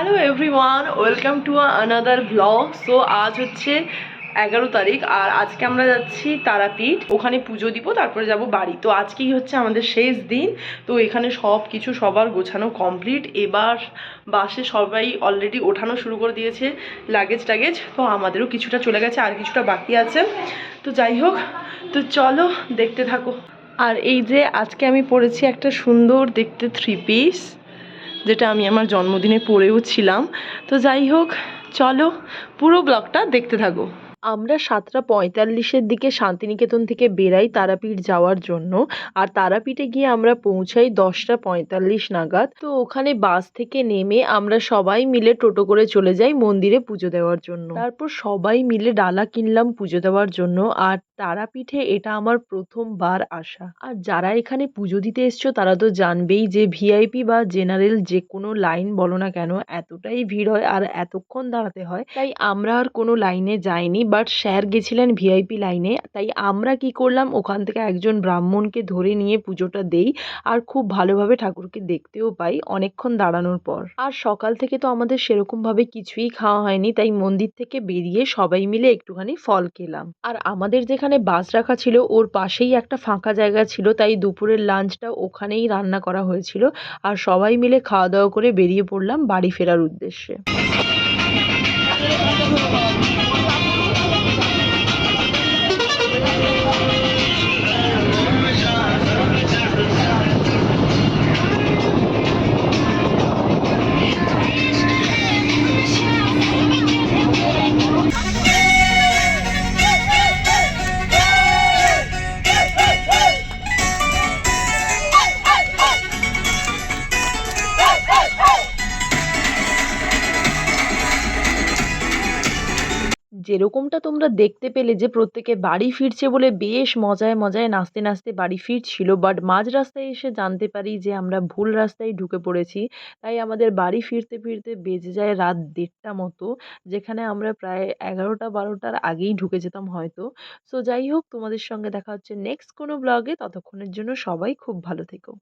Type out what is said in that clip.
Hello everyone welcome to another blog so আজ হচ্ছে এগারো তারিখ আর আজকে আমরা যাচ্ছি তারাপীঠ। ওখানে পুজো দিব, তারপরে যাব বাড়ি। তো আজকেই হচ্ছে আমাদের শেষ দিন। তো এখানে সব কিছু সবার গোছানো কমপ্লিট এবার বাসে সবাই অলরেডি ওঠানো শুরু করে দিয়েছে লাগেজ টাগেজ। তো আমাদেরও কিছুটা চলে গেছে, আর কিছুটা বাকি আছে। তো যাই হোক, তো চলো দেখতে থাকো। আর এই যে আজকে আমি পরেছি একটা সুন্দর দেখতে থ্রি পিস যেটা আমি আমার জন্মদিনে পরেও ছিলাম। তো যাই হোক চলো পুরো ব্লগটা দেখতে থাকো। আমরা সাতটা পঁয়তাল্লিশের দিকে শান্তিনিকেতন থেকে বেরাই তারাপীঠ যাওয়ার জন্য। আর তারাপীঠে গিয়ে আমরা পৌঁছাই দশটা পঁয়তাল্লিশ নাগাদ। তো ওখানে বাস থেকে নেমে আমরা সবাই মিলে টোটো করে চলে যাই মন্দিরে পুজো দেওয়ার জন্য। তারপর সবাই মিলে ডালা কিনলাম পুজো দেওয়ার জন্য। আর তারাপীঠে এটা আমার প্রথমবার আসা। আর যারা এখানে পুজো দিতে এসছো তারা তো জানবেই যে ভিআইপি বা জেনারেল যে কোনো লাইন বলো না কেন, এতটাই ভিড় হয় আর এতক্ষণ দাঁড়াতে হয়। তাই আমরা আর কোনো লাইনে যাইনি। বাট স্যার গেছিলেন ভিআইপি লাইনে, তাই আমরা কি করলাম? ওখান থেকে একজন ব্রাহ্মণকে ধরে নিয়ে পুজোটা দেই আর খুব ভালোভাবে ঠাকুরকে দেখতেও পাই অনেকক্ষণ দাঁড়ানোর পর। আর সকাল থেকে তো আমাদের সেরকমভাবে কিছুই খাওয়া হয়নি, তাই মন্দির থেকে বেরিয়ে সবাই মিলে একটুখানি ফল খেলাম। আর আমাদের যেখানে বাস রাখা ছিল, ওর পাশেই একটা ফাঁকা জায়গা ছিল, তাই দুপুরের লাঞ্চটা ওখানেই রান্না করা হয়েছিল। আর সবাই মিলে খাওয়া দাওয়া করে বেরিয়ে পড়লাম বাড়ি ফেরার উদ্দেশ্যে। যেরকমটা তোমরা দেখতে পেলে যে প্রত্যেকে বাড়ি ফিরছে বলে বেশ মজায় মজায় নাচতে নাচতে বাড়ি ফিরছিল বাট মাঝ রাস্তায় এসে জানতে পারি যে আমরা ভুল রাস্তায় ঢুকে পড়েছি। তাই আমাদের বাড়ি ফিরতে ফিরতে বেজে যায় রাত দেড়টা মতো, যেখানে আমরা প্রায় এগারোটা বারোটার আগেই ঢুকে যেতাম হয়তো। সো যাই হোক, তোমাদের সঙ্গে দেখা হচ্ছে নেক্সট কোনো ব্লগে ততক্ষণের জন্য সবাই খুব ভালো থেকো।